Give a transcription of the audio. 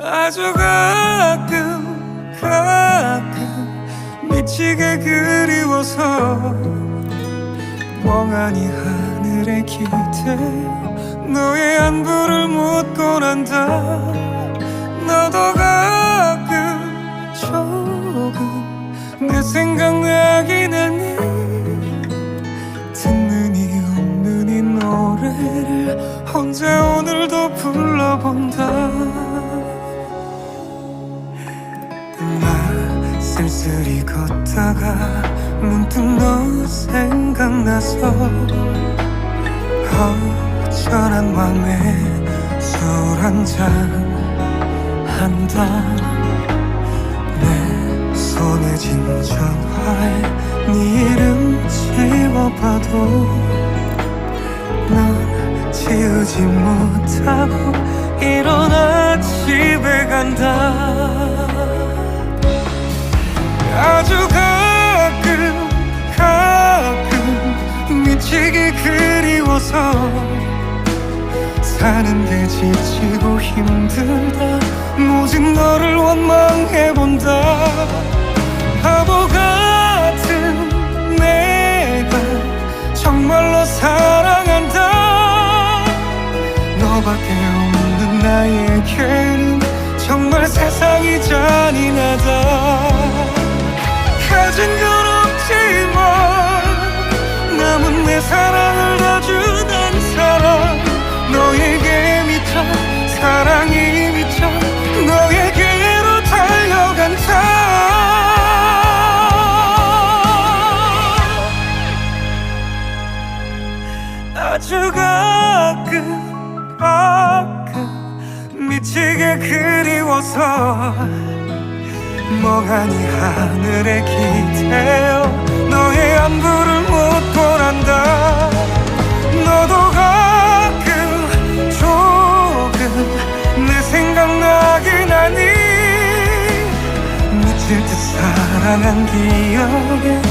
아주 가끔 가끔 미치게 그리워서 멍하니 하늘에 기대어 너의 안부를 묻고 난다. 너도 가끔 조금 내 생각나긴 하니 듣는 이 없는 이 노래를 혼자 오늘도 불러본다 나 쓸쓸히 걷다가 문득 너 생각나서 허전한 맘에 술 한잔 한다. 내 손에 쥔 전화에 네 이름 지워봐도 넌 지우지 못하고 일어나 집에 간다 그리워서 사는 게 지치고 힘들다. 모진 너를 원망해 본다. 바보 같은 내가 정말로 사랑한다. 너밖에 없는 나에게는 정말 세상이 잔인하다. 가진 건 없지만 남은 내 사랑 아주 가끔 가끔 미치게 그리워서 멍하니 하늘에 기대어 너의 안부를 묻고 난다. 너도 가끔 조금 내 생각나긴 하니 미칠 듯 사랑한 기억에